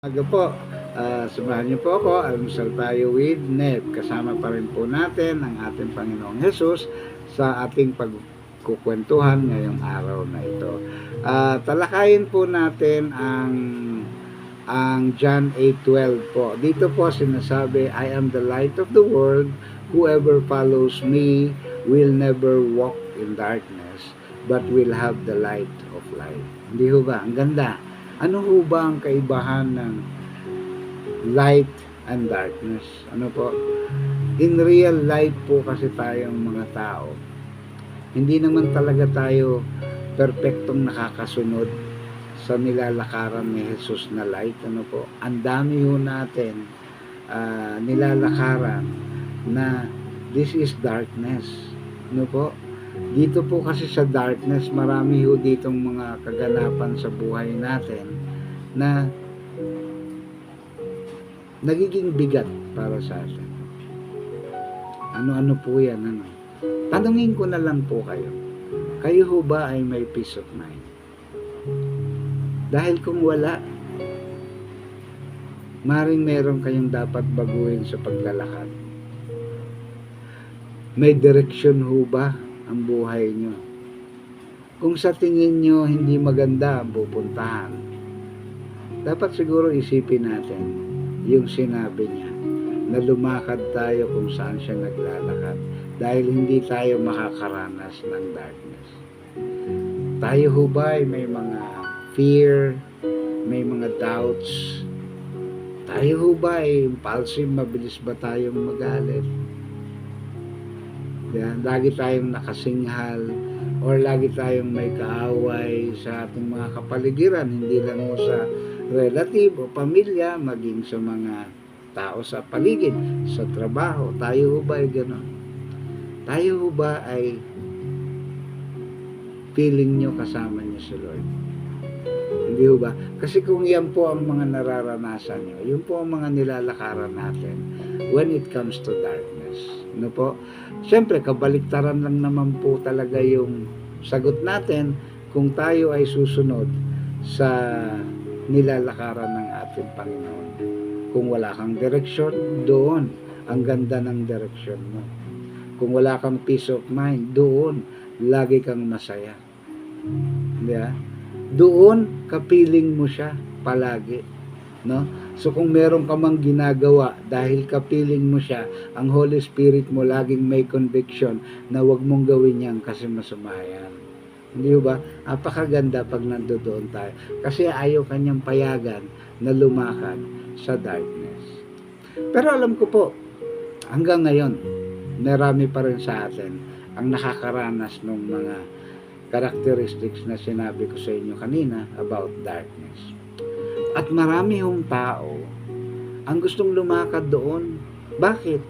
Aga po, ah, samahan niyo po ako, almusal tayo with Neb. Kasama pa rin po natin ang ating Panginoong Jesus sa ating pagkukwentuhan ngayong araw na ito. Ah, talakayin po natin ang ang John 8:12 po. Dito po sinasabi, I am the light of the world. Whoever follows me will never walk in darkness, but will have the light of life. Hindi ho ba? Ang ganda. Ano ho ba ang kaibahan ng light and darkness? Ano po? In real life po kasi tayong mga tao, hindi naman talaga tayo perpektong nakakasunod sa nilalakaran ni Jesus na light. Ano po? Ang dami ho natin ah, nilalakaran na this is darkness. Ano po? Dito po kasi sa darkness, marami ho ditong mga kaganapan sa buhay natin na nagiging bigat para sa atin. Ano-ano po yan, ano? Tanungin ko na lang po kayo. Kayo ho ba ay may peace of mind? Dahil kung wala, maring meron kayong dapat baguhin sa paglalakad. May direksyon ho ba ang buhay nyo? Kung sa tingin nyo hindi maganda ang pupuntahan, dapat siguro isipin natin yung sinabi niya na lumakad tayo kung saan siya naglalakad dahil hindi tayo makakaranas ng darkness. Tayo ho ba ay may mga fear, may mga doubts? Tayo ho ba ay impulsive, mabilis ba tayong magalit? Yan, lagi tayong nakasinghal or lagi tayong may kaaway sa ating mga kapaligiran, hindi lang mo sa relative o pamilya, maging sa mga tao sa paligid, sa trabaho. Tayo ho ba ay gano'n? Tayo ho ba ay feeling nyo kasama niyo si Lord? Ba? Kasi kung yan po ang mga nararanasan nyo, yun po ang mga nilalakaran natin when it comes to darkness. Ano po? Siyempre, kabaliktaran lang naman po talaga yung sagot natin kung tayo ay susunod sa nilalakaran ng ating Panginoon. Kung wala kang direksyon, doon ang ganda ng direksyon mo. Kung wala kang peace of mind, doon lagi kang masaya. Di ba? Doon kapiling mo siya palagi. No? So kung meron ka mang ginagawa dahil kapiling mo siya, ang Holy Spirit mo laging may conviction na wag mong gawin yan kasi masama yan. Hindi ba? Apakaganda pag nandoon tayo. Kasi ayaw kanyang payagan na lumakad sa darkness. Pero alam ko po, hanggang ngayon, marami pa rin sa atin ang nakakaranas ng mga characteristics na sinabi ko sa inyo kanina about darkness. At marami hong tao ang gustong lumakad doon. Bakit?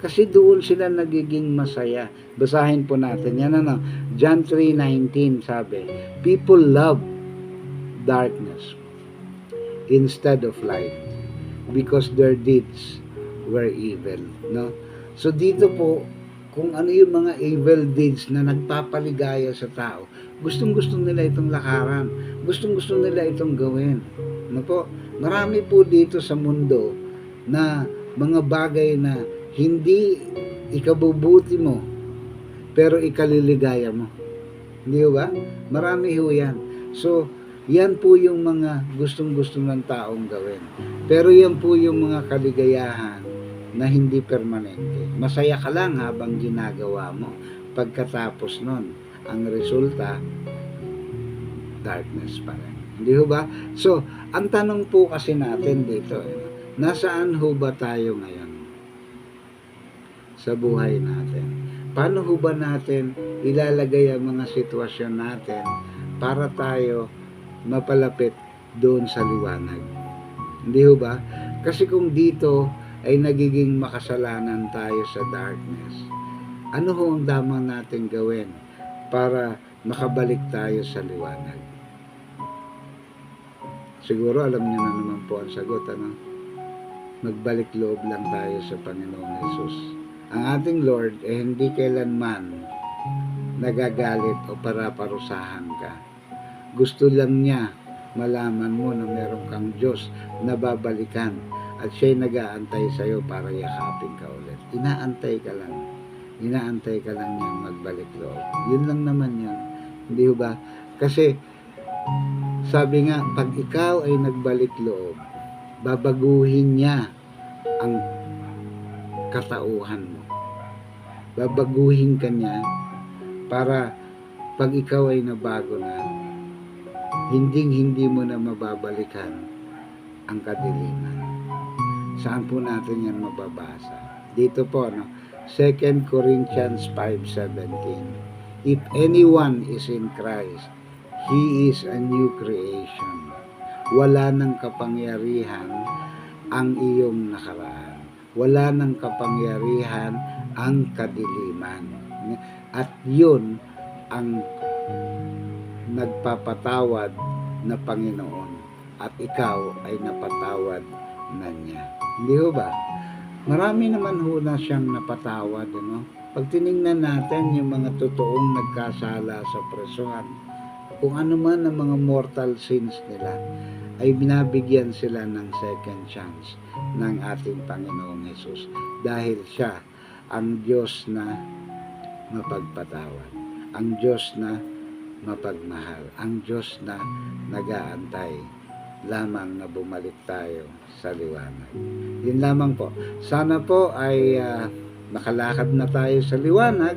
Kasi doon sila nagiging masaya. Basahin po natin. Yan ano. John 3.19 sabi, People love darkness instead of light because their deeds were evil. No? So dito po, kung ano yung mga evil deeds na nagpapaligaya sa tao, gustong-gusto nila itong lakaran. Gustong-gusto nila itong gawin. Ano po? Marami po dito sa mundo na mga bagay na hindi ikabubuti mo, pero ikaliligaya mo. Hindi ba? Marami ho yan. So, yan po yung mga gustong-gusto ng taong gawin. Pero yan po yung mga kaligayahan na hindi permanente. Masaya ka lang habang ginagawa mo. Pagkatapos nun, ang resulta, darkness pa rin. Hindi ba? So, ang tanong po kasi natin dito, eh, nasaan ho ba tayo ngayon sa buhay natin? Paano ho ba natin ilalagay ang mga sitwasyon natin para tayo mapalapit doon sa liwanag? Hindi ba? Kasi kung dito ay nagiging makasalanan tayo sa darkness, ano ho ang damang natin gawin para makabalik tayo sa liwanag? Siguro alam niyo na naman po ang sagot, ano? Magbalik loob lang tayo sa Panginoong Yesus. Ang ating Lord eh hindi kailanman nagagalit o para parusahan ka. Gusto lang niya malaman mo na meron kang Diyos na babalikan at siya'y nag-aantay sa'yo para yakapin ka ulit. Inaantay ka lang. Inaantay ka lang niyang magbalik loob. Yun lang naman yun. Hindi ba? Kasi, sabi nga, pag ikaw ay nagbalik loob, babaguhin niya ang katauhan mo. Babaguhin ka niya para pag ikaw ay nabago na, hindi hindi mo na mababalikan ang kadiliman. Saan po natin yan mababasa? Dito po, no? 2 Corinthians 5.17 If anyone is in Christ, he is a new creation. Wala nang kapangyarihan ang iyong nakaraan. Wala nang kapangyarihan ang kadiliman. At yun ang nagpapatawad na Panginoon at ikaw ay napatawad na niya. Hindi ho ba? Marami naman ho na siyang napatawad. Ano? Pag tiningnan natin yung mga totoong nagkasala sa presuhan, kung ano man ang mga mortal sins nila, ay binabigyan sila ng second chance ng ating Panginoong Yesus dahil siya ang Diyos na mapagpatawad, ang Diyos na mapagmahal, ang Diyos na nag-aantay lamang na bumalik tayo sa liwanag. Yun lamang po. Sana po ay ah, makalakad na tayo sa liwanag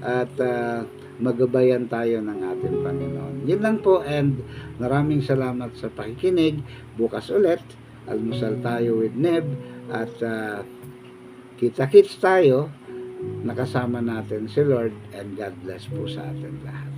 at ah, magabayan tayo ng ating Panginoon. Yun lang po and maraming salamat sa pakikinig. Bukas ulit, almusal tayo with Neb at ah, kita-kits tayo nakasama natin si Lord and God bless po sa atin lahat.